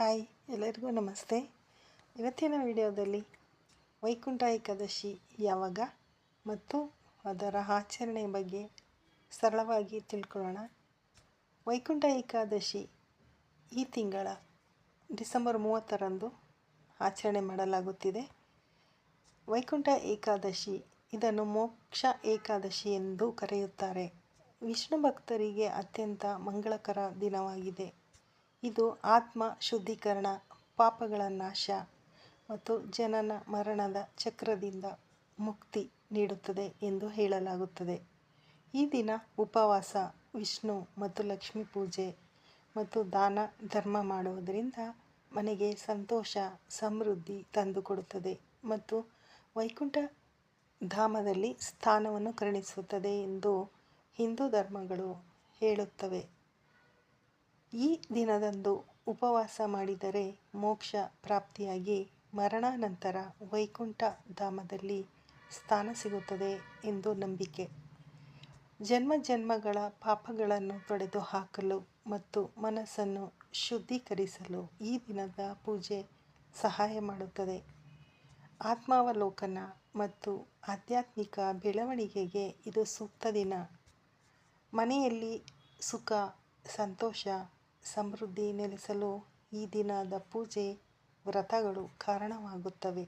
Hi, ಎಲ್ಲರಿಗೂ ನಮಸ್ತೆ. ಇವತ್ತಿನ ವಿಡಿಯೋದಲ್ಲಿ ವೈಕುಂಠ ಏಕಾದಶಿ ಯಾವಾಗ ಮತ್ತು ಅದರ ಆಚರಣೆ ಬಗ್ಗೆ ಸರಳವಾಗಿ ತಿಳ್ಕೊಳ್ಳೋಣ. ವೈಕುಂಠ ಏಕಾದಶಿ ಈ ತಿಂಗಳ ಡಿಸೆಂಬರ್ ಮೂವತ್ತರಂದು ಆಚರಣೆ ಮಾಡಲಾಗುತ್ತಿದೆ. ವೈಕುಂಠ ಏಕಾದಶಿ ಇದನ್ನು ಮೋಕ್ಷ ಏಕಾದಶಿ ಎಂದು ಕರೆಯುತ್ತಾರೆ. ವಿಷ್ಣು ಭಕ್ತರಿಗೆ ಅತ್ಯಂತ ಮಂಗಳಕರ ದಿನವಾಗಿದೆ. ಇದು ಆತ್ಮ ಶುದ್ಧೀಕರಣ, ಪಾಪಗಳ ನಾಶ ಮತ್ತು ಜನನ ಮರಣದ ಚಕ್ರದಿಂದ ಮುಕ್ತಿ ನೀಡುತ್ತದೆ ಎಂದು ಹೇಳಲಾಗುತ್ತದೆ. ಈ ದಿನ ಉಪವಾಸ, ವಿಷ್ಣು ಮತ್ತು ಲಕ್ಷ್ಮೀ ಪೂಜೆ ಮತ್ತು ದಾನ, ಧರ್ಮ ಮಾಡುವುದರಿಂದ ಮನೆಗೆ ಸಂತೋಷ, ಸಮೃದ್ಧಿ ತಂದುಕೊಡುತ್ತದೆ ಮತ್ತು ವೈಕುಂಠ ಧಾಮದಲ್ಲಿ ಸ್ಥಾನವನ್ನು ಕರುಣಿಸುತ್ತದೆ ಎಂದು ಹಿಂದೂ ಧರ್ಮಗಳು ಹೇಳುತ್ತವೆ. ಈ ದಿನದಂದು ಉಪವಾಸ ಮಾಡಿದರೆ ಮೋಕ್ಷ ಪ್ರಾಪ್ತಿಯಾಗಿ ಮರಣಾನಂತರ ವೈಕುಂಠ ಧಾಮದಲ್ಲಿ ಸ್ಥಾನ ಸಿಗುತ್ತದೆ ಎಂದು ನಂಬಿಕೆ. ಜನ್ಮ ಜನ್ಮಗಳ ಪಾಪಗಳನ್ನು ತೊಡೆದು ಹಾಕಲು ಮತ್ತು ಮನಸ್ಸನ್ನು ಶುದ್ಧೀಕರಿಸಲು ಈ ದಿನದ ಪೂಜೆ ಸಹಾಯ ಮಾಡುತ್ತದೆ. ಆತ್ಮಾವಲೋಕನ ಮತ್ತು ಆಧ್ಯಾತ್ಮಿಕ ಬೆಳವಣಿಗೆಗೆ ಇದು ಸೂಕ್ತ ದಿನ. ಮನೆಯಲ್ಲಿ ಸುಖ, ಸಂತೋಷ ಸಮೃದ್ಧಿ ನೆಲೆಸಲು ಈ ದಿನದ ಪೂಜೆ ವ್ರತಗಳು ಕಾರಣವಾಗುತ್ತವೆ.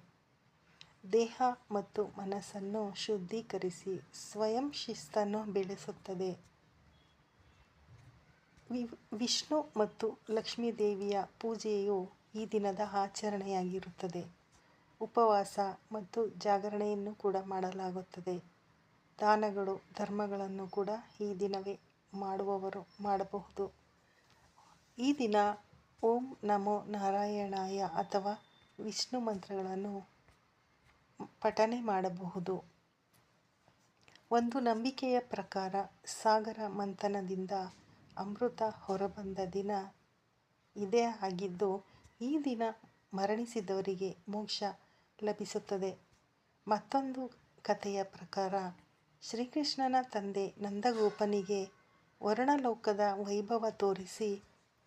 ದೇಹ ಮತ್ತು ಮನಸ್ಸನ್ನು ಶುದ್ಧೀಕರಿಸಿ ಸ್ವಯಂ ಶಿಸ್ತನ್ನು ಬೆಳೆಸುತ್ತದೆ. ವಿಷ್ಣು ಮತ್ತು ಲಕ್ಷ್ಮೀ ದೇವಿಯ ಪೂಜೆಯು ಈ ದಿನದ ಆಚರಣೆಯಾಗಿರುತ್ತದೆ. ಉಪವಾಸ ಮತ್ತು ಜಾಗರಣೆಯನ್ನು ಕೂಡ ಮಾಡಲಾಗುತ್ತದೆ. ದಾನಗಳು, ಧರ್ಮಗಳನ್ನು ಕೂಡ ಈ ದಿನವೇ ಮಾಡುವವರು ಮಾಡಬಹುದು. ಈ ದಿನ ಓಂ ನಮೋ ನಾರಾಯಣಾಯ ಅಥವಾ ವಿಷ್ಣು ಮಂತ್ರಗಳನ್ನು ಪಠನೆ ಮಾಡಬಹುದು. ಒಂದು ನಂಬಿಕೆಯ ಪ್ರಕಾರ ಸಾಗರ ಮಂಥನದಿಂದ ಅಮೃತ ಹೊರಬಂದ ದಿನ ಇದೇ ಆಗಿದ್ದು, ಈ ದಿನ ಮರಣಿಸಿದವರಿಗೆ ಮೋಕ್ಷ ಲಭಿಸುತ್ತದೆ. ಮತ್ತೊಂದು ಕಥೆಯ ಪ್ರಕಾರ ಶ್ರೀಕೃಷ್ಣನ ತಂದೆ ನಂದಗೋಪನಿಗೆ ವರ್ಣಲೋಕದ ವೈಭವ ತೋರಿಸಿ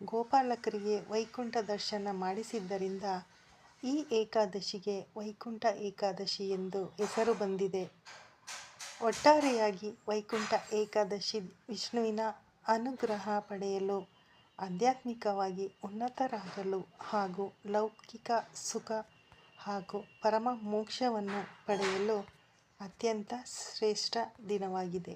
ಗೋಪಾಲಕರಿಗೆ ವೈಕುಂಠ ದರ್ಶನ ಮಾಡಿಸಿದ್ದರಿಂದ ಈ ಏಕಾದಶಿಗೆ ವೈಕುಂಠ ಏಕಾದಶಿ ಎಂದು ಹೆಸರು ಬಂದಿದೆ. ಒಟ್ಟಾರೆಯಾಗಿ ವೈಕುಂಠ ಏಕಾದಶಿ ವಿಷ್ಣುವಿನ ಅನುಗ್ರಹ ಪಡೆಯಲು, ಆಧ್ಯಾತ್ಮಿಕವಾಗಿ ಉನ್ನತರಾಗಲು ಹಾಗೂ ಲೌಕಿಕ ಸುಖ ಹಾಗೂ ಪರಮ ಮೋಕ್ಷವನ್ನು ಪಡೆಯಲು ಅತ್ಯಂತ ಶ್ರೇಷ್ಠ ದಿನವಾಗಿದೆ.